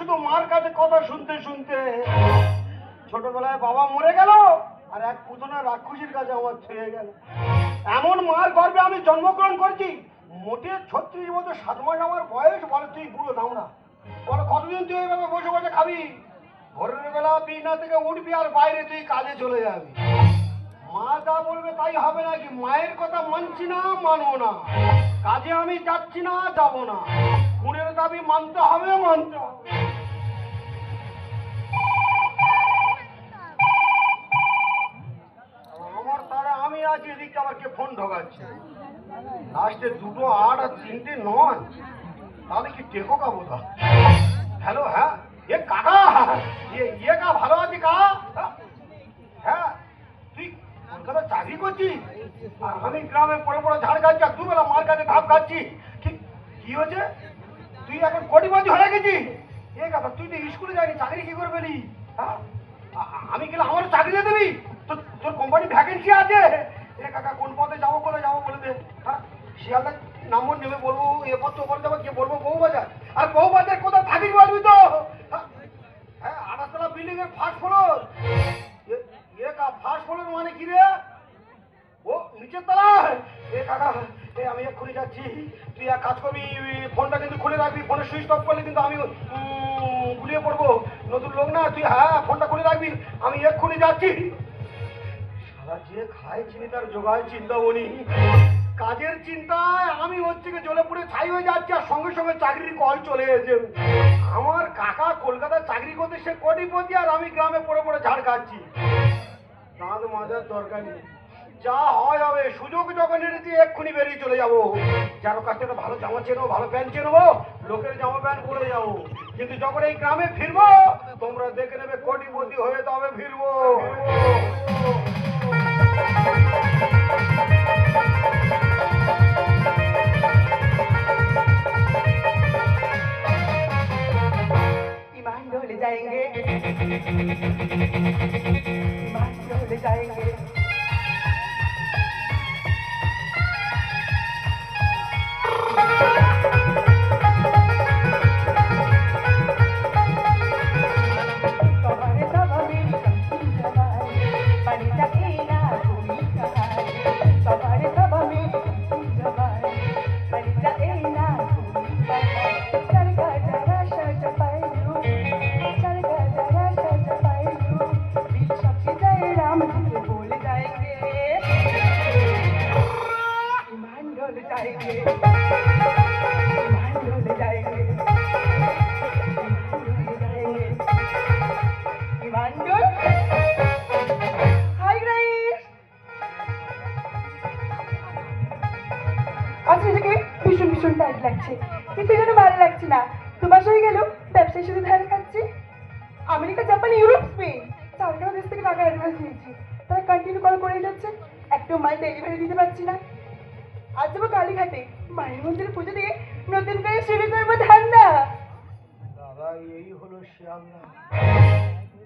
শুধু মার কাছে কথা শুনতে শুনতে ছোটবেলায় বাবা মরে গেল আর এক পুতনা রাক্ষসীর কাছে আমার ছেড়ে গেল। এমন মার গর্বে আমি জন্মগ্রহণ করছি, মোটে ছত্রিশ বছর, সাত মাস আমার বয়স, বলে তুই বুড়ো দাও না। বলে, কতদিন তুই এইভাবে বসে বসে খাবি? ভোরের বেলা বিনা থেকে উঠবি আর বাইরে তুই কাজে চলে যাবি। মা যা বলবে তাই হবে নাকি? মায়ের কথা মানছি না, মানবো না। কাজে আমি যাচ্ছি না, যাব না। খুনের দাবি মানতে হবে মানতে হবে। এদিকে আবার কে ফোন ঢোকাচ্ছে। লাস্টে দুটো আট আর তিনটে নয়। তাহলে কি টেকো কা বোধ? হ্যালো হ্যাঁ? এ কাকা? এ ইয়ে কা ভালো আছি কা? হ্যাঁ? তুই কলকাতা চাকরি করছিস? আর আমি গ্রামে পড়ে পড়ে ঝাড় খাচ্ছি, আর দুবেলা মার কাছে ধাপ খাচ্ছি। কি কি হয়েছে? তুই এখন কোটিপতি হয়ে গেছিস? এ কাকা, তুই তো স্কুলে যাইনি, চাকরি কি করে পেলি হ্যাঁ? আমি গেলে আমারও চাকরি দিয়ে দিবি? তোর কোম্পানি ভ্যাকেন্সি আছে? এ কাকা, কোন পথে যাব কোথায় যাব বলে দে। হ্যাঁ শিয়ালদা নম্বর নেবে, বলব, এ পথ ওপর যাব কে বলব, বউবাজার। আর বউবাজার কোথায় থাকিস বলবি তো? হ্যাঁ? আঠাশতলা বিল্ডিং এর ফার্স্ট ফ্লোর এ কা ফার্স্ট ফ্লোর মানে কি রে? ও, নিচের তলায়। এ কাকা, এ, আমি এক্ষুনি যাচ্ছি। তুই এক কাজ করবি, ফোনটা কিন্তু খুলে রাখবি ফোনে সুইচ অফ করলে কিন্তু আমি গুলিয়ে পড়ব। নতুন লোক না, তুই হ্যাঁ ফোনটা খুলে রাখবি। আমি এক্ষুনি যাচ্ছি। আমরা যে খাই চিনি তার জোগায় চিন্তা উনি কাজের চিন্তায় আমি হচ্ছে জলে পড়ে ছাই হয়ে যাচ্ছি আর সঙ্গে সঙ্গে চাকরির কল চলে এসেছে। আমার কাকা কলকাতায় চাকরি করতে সে কোটিপতি আর আমি গ্রামে পড়ে পড়ে ঝাড় খাচ্ছি। দাঁত মাজার দরকার নেই। যা হয় হবে, সুযোগ যখন এনেছি এক্ষুনি বেরিয়ে চলে যাব। যার কাছ থেকে ভালো জামা চেনো ভালো প্যান্ট চেনবো লোকের জামা প্যান্ট পরে যাব। কিন্তু যখন এই গ্রামে ফিরবো, তোমরা দেখে নেবে কোটিপতি হয়ে তবে ফিরবো। जाएंगे जाएंगे লাগছে কিন্তু যেন ভালো লাগছে না। দু মাস হয়ে গেল ব্যবসায়ী শুধু ধারে খাচ্ছি। America, Japan, Europe, Spain. চারখানা দেশ থেকে টাকা অ্যাডভান্স নিয়েছি। তারা কন্টিনিউ কল করে যাচ্ছে। একটু মাল ডেলিভারি দিতে পারছি না। আজ যাব কালীঘাটে। মায়ের মন্দিরে পুজো দিয়ে নতুন করে শুরু করব ধান্দা। দাদা, এই হলো শিয়ালদা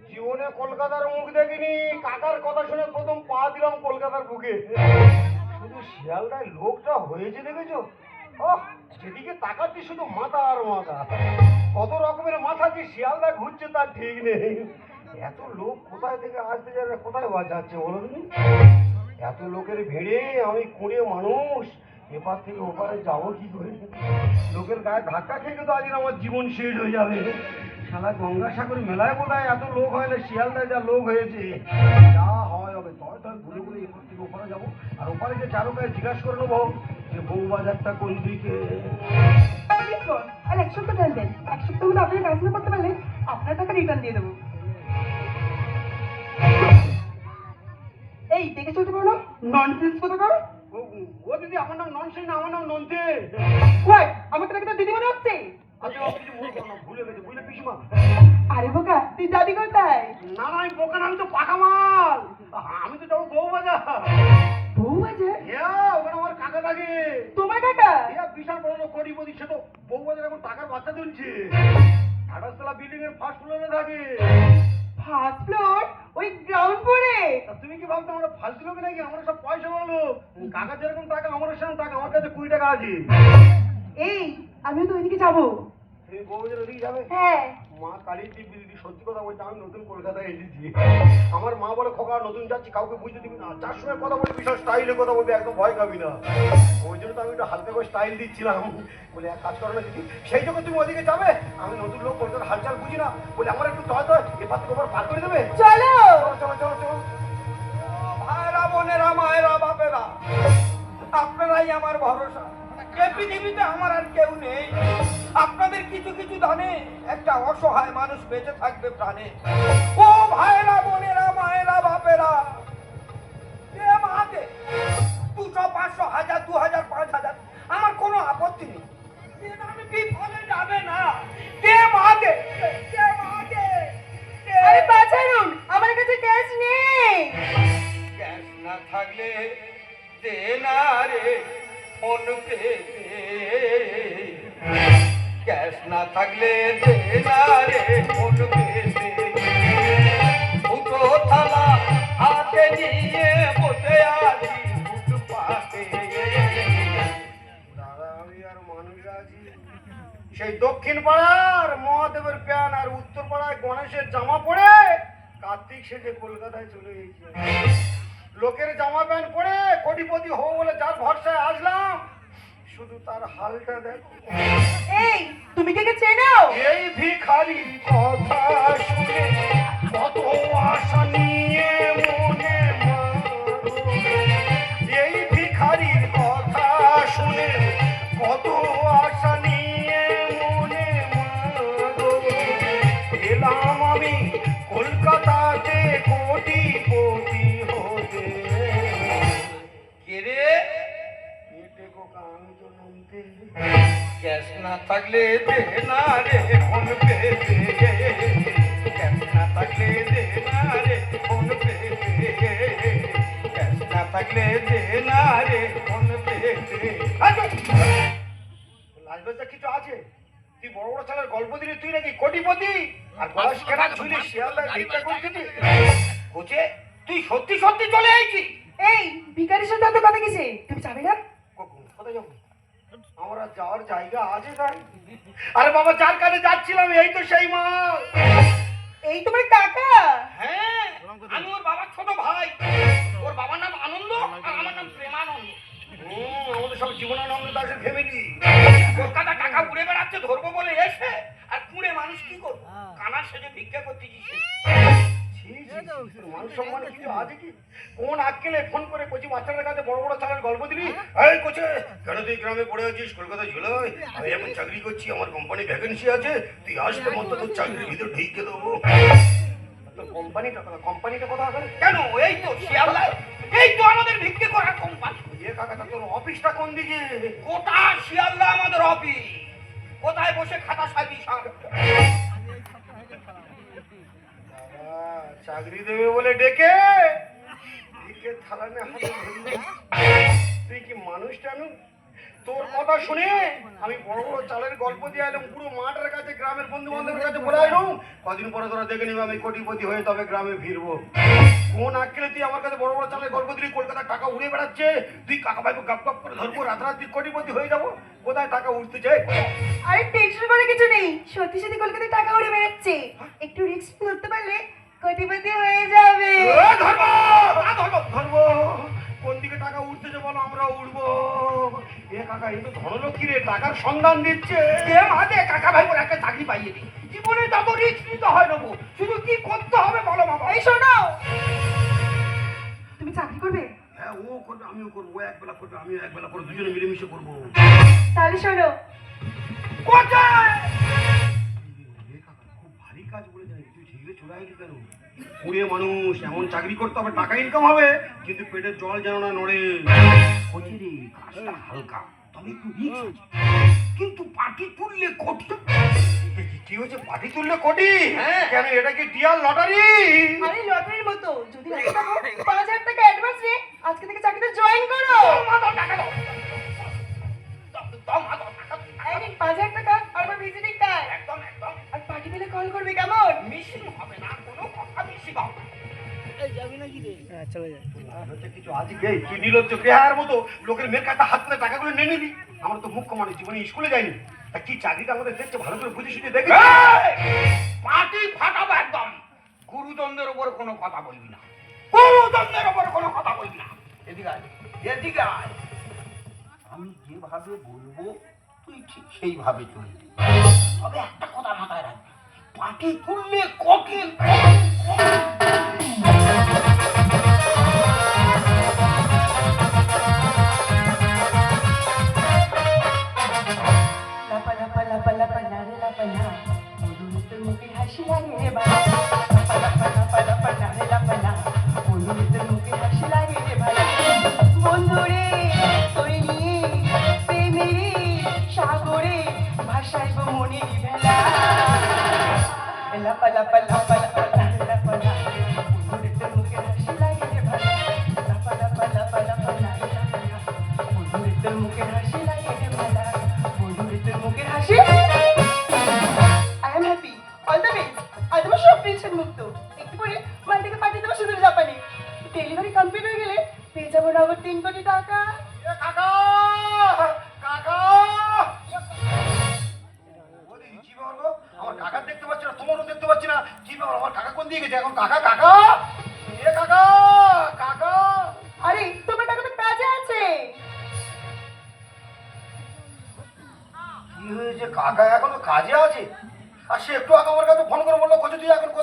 জীবনে কলকাতার মুখ দেখিনি। কাকার কথা শুনে প্রথম পা দিলাম কলকাতার বুকে। শুধু শিয়ালদায় লোকটা হয়েছে দেখেছ? তাকাচ্ছি শুধু মাথা আর মাথা। কত রকমের মাথা ঘুরছে তার ঠিক এত লোক কোথায় থেকে কোথায় বাজাচ্ছে বলো এত লোকের ভিড়ে আমি কুড়ে মানুষ, এপার থেকে ওপারে যাব কি করে? লোকের গায়ে ধাক্কা খেয়ে তো আজকে আমার জীবন শেষ হয়ে যাবে। শালা গঙ্গাসাগর মেলায় বোধ এত লোক হয় না, শিয়ালদায় যা লোক হয়েছে। যা হয় হবে, তয় তয় ঘুরে ঘুরে এপার থেকে ওপারে যাব। আর ওপারে যে চারুকায় জিজ্ঞাসা করে নেব। বউ বাজারটা কোন দিকে? আর এক সপ্তাহ টাইম দেন। এক সপ্তাহ মধ্যে আপনি করতে পারলে আপনার টাকা রিটার্ন দিয়ে দেবো। এই দেখে চলতে পারো ননসেন্স কত করো ও- ও দিদি আমার নাম ননসেন না আমার নাম নন্তে ওয়াই আমাকে তাকে তো দিদি মনে হচ্ছে আচ্ছা ভুলে গেছে বুঝলে পিসিমা? আরে বোকা তুই যাবি কোথায়? না না আমি বোকা না, আমি তো পাকা মাল আমি তো যাব বউ বাজার বউ বাজার ইয়া, ওখানে আমার কাকা থাকে। তোমার কাকা? ইয়া, বিশাল বড় লোক কোটিপতি সে তো বউ বাজার এখন টাকার বাচ্চা তুলছে। আঠাশতলা বিল্ডিং এর ফার্স্ট ফ্লোরে থাকে। ফার্স্ট ফ্লোর ওই গ্রাউন্ড ফ্লোরে তা তুমি কি ভাবছ আমরা ফালতু লোক নাকি? আমরা সব পয়সা বলো কাকা যেরকম টাকা আমার সেরকম টাকা আমার কাছে কুড়ি টাকা আছে। এই আমিও তো ওইদিকে যাব। তুমি বউ বাজার ওদিকে যাবে? হ্যাঁ। মা দিব্যি দিদি সত্যি কথা বলছে আমি নতুন কলকাতায় এসেছি। আমার মা বলে খোকা নতুন যাচ্ছি কাউকে বুঝতে দিবি না। যার সময় কথা বলবি বিশাল স্টাইলে কথা বলবি একদম ভয় খাবি না। ওই জন্য তো আমি একটু হালকা করে স্টাইল দিচ্ছিলাম। বলে এক কাজ করো না দিদি সেই জন্য তুমি ওদিকে যাবে। আমি নতুন লোক কলকাতার হালচাল বুঝি না। বলে আমার একটু তয় তয় এবার থেকে ওপর পার করে দেবে? চলো। চলো চলো চলো চলো। ভাইরা বোনেরা মায়েরা বাপেরা আপনারাই আমার ভরসা। এ পৃথিবীতে আমার আর কেউ নেই। আপনাদের কিছু কিছু দানে একটা অসহায় মানুষ বেঁচে থাকবে প্রাণে। ও ভাইরা বোনেরা মায়েরা বাপেরা মাকে দুশো পাঁচশো হাজার দু হাজার পাঁচ হাজার আমার কোনো আপত্তি নেই। বিফলে যাবে না? কে মাকে? কে মাকে? আরে বাঁচারুন আমার কাছে ক্যাশ নেই। ক্যাশ না থাকলে দে না রে ফোন পে ক্যাশ না থাকলে সেই দক্ষিণ পাড়ার মহাদেবের প্যান আর উত্তর পাড়ায় গণেশের জামা পরে কার্তিক সেজে কলকাতায় চলে গেছে লোকের জামা প্যান্ট পরে কোটিপতি হব বলে যার ভরসায় আসলাম শুধু তার হালটা দেখো। এই তুমি কে কে চেনো? এই ভিখারি কথা শুনে কত আশা না থাকলে দে না রে ফোন পে না থাকলে দে না রে ফোন পে না থাকলে দে না রে ফোন পে লাজবাজা কিছু আছে তুই বড় বড় ছেলের গল্প দিলি তুই নাকি কোটিপতি? আর বয়স কেনা ঝুলি শিয়ালদার ভিক্ষা করছিলি তুই সত্যি সত্যি চলে আইছি এই ভিখারির সাথে এত কথা কিসে? তুমি যাবে না কোথায় যাব? আমার যাওয়ার জায়গা আছে তাই আরে বাবা যার কাছে যাচ্ছিলাম এই তো সেই মাল এই তোমার কাকা? হ্যাঁ। তুই গ্রামে পড়ে আছিস? কলকাতা ঝুলোয় আমি এখন চাকরি করছি, আমার কোম্পানি ভ্যাকেন্সি আছে। তুই আসলে মতো, তোর চাকরির ভিতর ঢুকে দেবো। কোম্পানিটা কথা কোম্পানিটা কথা কেন? এই তো শিয়ালদা। এই তো আমাদের ভিক্ষে করার কোম্পানি এ কাকা তোর অফিসটা কোন দিকে? গোটা শিয়ালদা আমাদের অফিস কোথায় বসে খাতা সাজি চাকরি দেবে বলে ডেকে। ভিক্ষে থালা নিয়ে হাতে তুই কি মানুষ জানু তোর কথা শুনে আমি বড় বড় চালের গল্প দিয়ে এলাম পুরো মাঠের কাছে গ্রামের বন্ধু বান্ধবের কাছে বলে এলাম কদিন পরে তোরা দেখে নিবি আমি কোটিপতি হয়ে তবে গ্রামে ফিরবো। কোন আক্কেলে তুই আমার কাছে বড় বড় চালের গল্প দিলি কলকাতার টাকা উড়ে বেড়াচ্ছে তুই কাকা ভাইকে গাপ গাপ করে ধরবো রাতারাতি কোটিপতি হয়ে যাব কোথায় টাকা উঠতে চাই? আরে টেনশন করে কিছু নেই সত্যি সত্যি কলকাতায় টাকা উড়ে বেড়াচ্ছে। একটু রিস্ক ধরতে পারলে কোটিপতি হয়ে যাবে। ধরবো। টাকা উঠতেছে বলো আমরা উঠবো। এ কাকা এই তো ধনলক্ষ্মী রে টাকার সন্ধান দিচ্ছে। এ মাঝে কাকা ভাই ওর একটা চাকরি পাইয়ে দি। কি জীবনে তত রিস্ক নিতে হয় নেব শুধু কি করতে হবে বলো বাবা। এই শোনো। তুমি চাকরি করবে? হ্যাঁ ও করবে আমিও করব ও একবেলা করবে আমিও একবেলা করব দুজনে মিলেমিশে করব। তাহলে শোনো। কোথায়? খুব ভারী কাজ তুই ঠিকরে চলে কেন? কুড়িয়ে মানুষ এমন চাকরি করতে হবে টাকা ইনকাম হবে কিন্তু পেটের জল যেন না নড়ে। বলছি রে কাজটা হালকা তবে একটু কিন্তু পাটি তুললে কোটি কি হচ্ছে পাটি তুললে কোটি কেন এটা কি ডিয়াল লটারি আরে লটারির মতো। যদি পাঁচ হাজার টাকা অ্যাডভান্স নিয়ে আজকে থেকে চাকরিতে জয়েন করো। এই নিন পাঁচ হাজার টাকা। আর আমার ভিজিটিং কার্ড একদম একদম আর পার্টি পেলে কল করবে কেমন? মিশিং হবে না কোনো কথা মিশিং হবে না। হচ্ছে কিছু আজকে কি মতো? লোকের মেয়ের কাছে হাত তুলে টাকাগুলো নিয়ে নিবি। আমার তো মুখ্য মানুষ জীবনে স্কুলে যায়নি তা কি চাকরিটা আমাদের দেখছে ভালো করে বুঝে শুনে দেখে পার্টি ফাটাবো একদম। গুরুজনদের ওপর কোনো কথা বলবি না। গুরুজনদের ওপর কোনো কথা বলবি না। এদিকে আয় এদিকে আয়। আমি যেভাবে বলব তুই ঠিক সেইভাবে চলবি। তবে একটা কথা মাথায় রাখবি। পার্টি তুললে কঠিন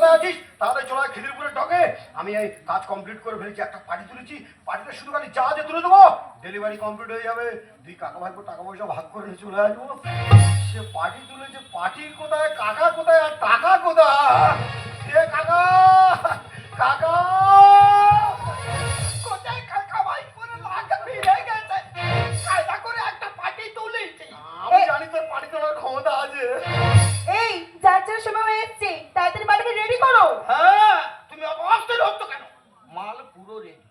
কোথায় আছিস? তাহলে চলে খিদিরপুরে ডকে। আমি এই কাজ কমপ্লিট করে ফেলেছি, একটা পার্টি তুলেছি। পার্টিটা শুধু খালি জাহাজে তুলে দেবো ডেলিভারি কমপ্লিট হয়ে যাবে। দুই কাকা ভাইপো টাকা পয়সা ভাগ করে নিয়ে চলে আসব। সে পার্টি তুলেছে, পার্টি কোথায়, কাকা কোথায়, আর টাকা কোথায়? এ কাকা কাকা, কোথায় ভাই করে একটা পার্টি আমি তোর পার্টি তোলার ক্ষমতা আছে। যার যার সময় হয়ে এসছে তাড়াতাড়ি বাড়িকে রেডি করো। হ্যাঁ তুমি অত অস্থির হচ্ছ কেন? মাল পুরো রেডি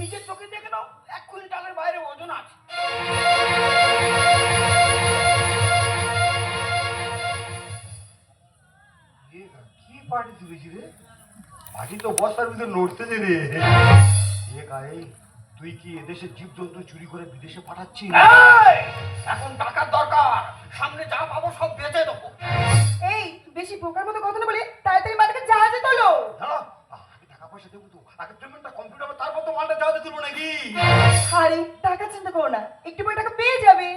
নিজের চোখে দেখে নাও এক কুইন্টালের বাইরে ওজন আছে। কি পার্টি তুলেছি রে? পার্টি তো বস্তার ভিতরে নড়তেছে রে। এ গায়ে তুই কি জীবজন্তু চুরি করে বিদেশে পাঠাচ্ছিস? এখন টাকার দরকার। সামনে যা পাবো সব বেচে দেবো। বেশি বোকার মতো কথা না বলে তাড়াতাড়ি বাড়িকে জাহাজে তোলো। আগে টাকা পয়সা দেবো তো। আগে পেমেন্টটা কমপ্লিট হবে তারপর তো মালটা যাওয়াতে তুলবো নাকি? আরে টাকা চিন্তা করো না একটু পরে টাকা পেয়ে যাবে।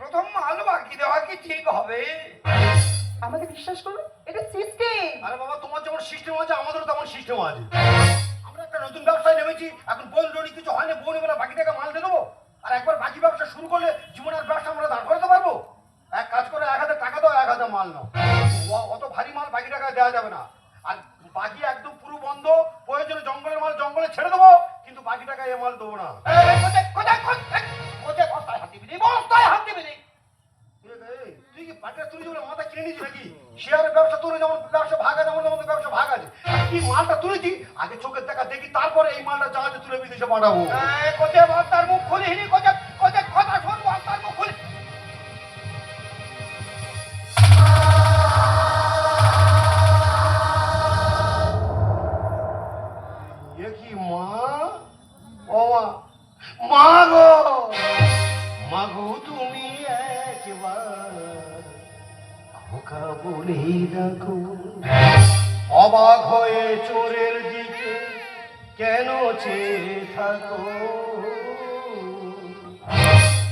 প্রথম মাল বাকি দেওয়া কি ঠিক হবে? আমাকে বিশ্বাস করো এটা সিস্টেম আরে বাবা তোমার যেমন সিস্টেম আছে আমাদেরও তেমন সিস্টেম আছে। আমরা একটা নতুন ব্যবসায় নেমেছি এখন বোন জড়ি কিছু হয় না বোন বাকি টাকা যাবে না। আর বাকি একদম পুরো বন্ধ। প্রয়োজনে জঙ্গলের মাল জঙ্গলে ছেড়ে দেবো কিন্তু বাকি টাকা এ মাল দেবো না। কোথায় কোথায় কোথায় বস্তায় হাত দিবি বস্তায় হাত দিবি তুই কি পাটিটা তুলে যাবে মাথা কিনে নিচ্ছি নাকি? শেয়ারের ব্যবসা তোর যেমন ব্যবসা ভাগ আছে আমার যেমন ব্যবসা ভাগ আছে। কি মালটা তুলেছি আগে চোখের দেখা দেখি তারপরে এই মালটা জাহাজে তুলে বিদেশে পাঠাবো। কোথায় বস্তার মুখ খুলিনি কোথায়? মা গো মা গো তুমি একবার বলে রাখো অবাক হয়ে চোরের দিকে কেন চেয়ে থাকো?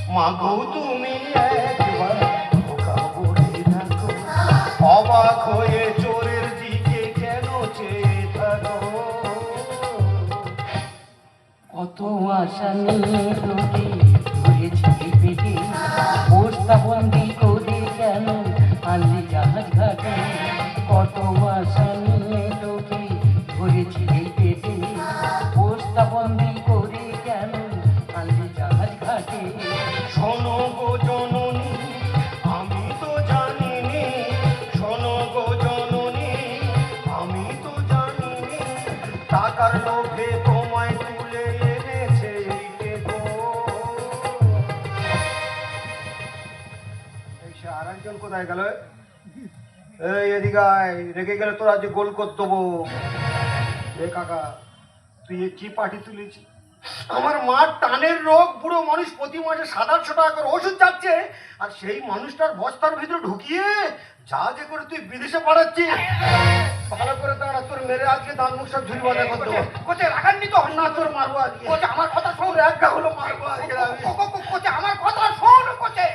মা গো তুমি একবার অবাক হয়ে কত আশা নিয়ে ধরেছি পেটে বস্তা বন্দি কোথায় গেল এই রেগে গেলে তোর গোল করে দেবো এ কাকা তুই কি পার্টি তুলেছি আমার মার টানের রোগ বুড়ো মানুষ প্রতি মাসে সাত আটশো টাকা করে ওষুধ যাচ্ছে আর সেই মানুষটার বস্তার ভিতরে ঢুকিয়ে জাহাজে করে তুই বিদেশে পাঠাচ্ছিস ভালো করে দাঁড়া তোর মেরে আজকে দান মুখ সব ঝুড়ি বাঁধা করতে কোচে রাখাননি তো না তোর মারবো আজকে কোচে আমার কথা শোন একটা হলো মারবো আজকে আমার কথা শোন কোচে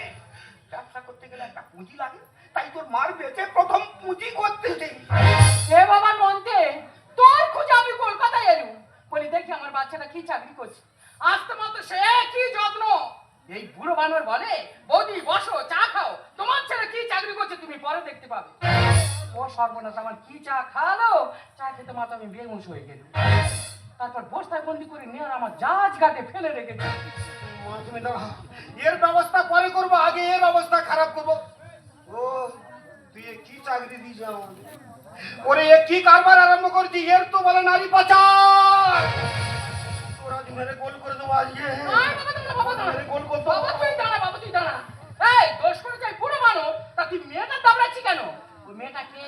ব্যবসা করতে গেলে একটা পুঁজি লাগে তাই তোর মার বেঁচে প্রথম পুঁজি করতে দেই হে বাবা নন্তে তোর খুঁজে আমি কলকাতায় এলুম। বলি দেখি আমার বাচ্চাটা কি চাকরি করছে। আসতে মাত্র সে কি যত্ন? এই বুড়ো বানর বলে বৌদি বসো চা খাও। তোমার ছেলে কি চাকরি করছে তুমি পরে দেখতে পাবে। ও সর্বনাশ আমার কি চা খাওয়ালো চা খেতে মাত্র আমি বেগুস হয়ে গেল তারপর বস্তায় বন্দি করে নিয়ে আমার জাহাজ ঘাটে ফেলে রেখেছে। এর ব্যবস্থা পরে করব আগে এর অবস্থা খারাপ করব। ও তুই কি চাকরি দিয়েছ আমাকে ওরে এ কি কারবার আরম্ভ করছি এর তো বলে নারী পাচার তোর আজ মেরে গোল করে দেবো আজকে। মেরে গোল করতে বাবা তুই দাঁড়া, বাবা তুই দাঁড়া। এই, দোষ করে যাই বুড়ো মানুষ, তা তুই মেয়েটা দাবড়াচ্ছি কেন? ওই মেয়েটা কে?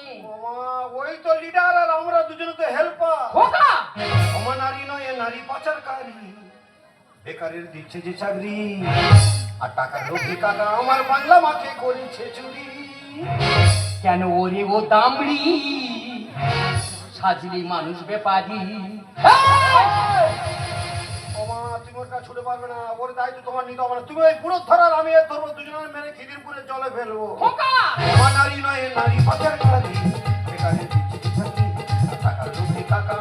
ওই তো লিডার আর আমরা দুজনে তো হেল্পার! আমার নারী নয় এ নারী পাচারকারী বেকারের দিচ্ছে যে চাকরি আর টাকার লোভে আমার বাংলা মাকে করেছে চুরি কেন ওরে ও দামড়ি? সাজলি মানুষ ব্যাপারি। ওমা তুমি ওর কাছে ছুটে পারবে না। ওর দায়িত্ব তোমার নিতে হবে না। তুমি ওই পুরো ধরার আমি এর ধরবো দুজনের মেরে খিদিরপুরে জলে ফেলব। খোকা! নারী নয় নারী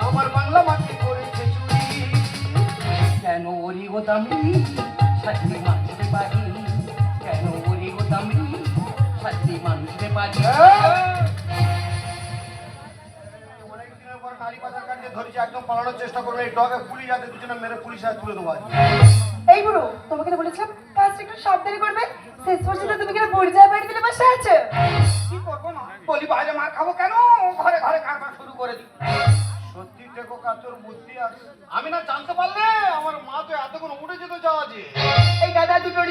আমার বাংলা করেছে চুরি। কেন ওরে সাজলি মানুষ ব্যাপারি। কেন ওরে দামড়ি? অনেক দিনের পর নারী পাচারকারীকে ধরেছি একদম পালানোর চেষ্টা করবে এই পুলিশ যাতে দুজনে মেরে পুলিশ হাতে তুলে দেবো আজকে। বুড়ো তোমাকে তো বলেছিলাম কাজটা একটু সাবধানে করবে। শেষ পর্যন্ত তুমি কিনা পরিচয় বাড়ি দিলে বসে আছো? কি করব না বলি বাইরে মার খাব কেন? ঘরে ঘরে কারবার শুরু করে দিই সত্যি দেখো কাতর বুদ্ধি আছে। আমি না জানতে পারলে আমার মা তো এতক্ষণ উঠে যেত যাওয়া যে। এই গাদা দুটো